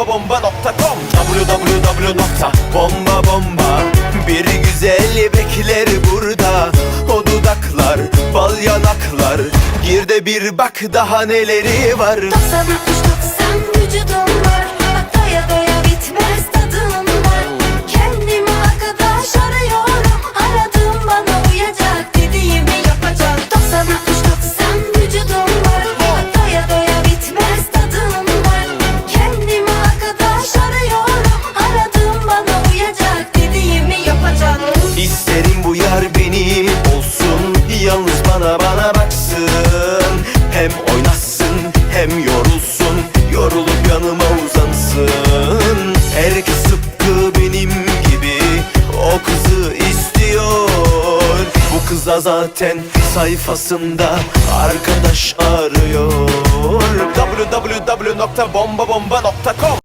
www.bombabomba.com www.bombabomba Bir güzel bekler burada. O dudaklar, bal yanaklar. Gir de bir bak daha neleri var. 90 60 90 vücudum arkadaş arıyorum bana uyacak dediğimi yapacak. İsterim bu yar benim olsun. Yalnız bana bana baksın. Hem oynasın hem yorulsun. Yorulup yanıma uzansın. Herkes tıpkı benim gibi O kızı istiyor. Bu kıza zaten sayfasında Arkadaş arıyor. Www.bombabomba.com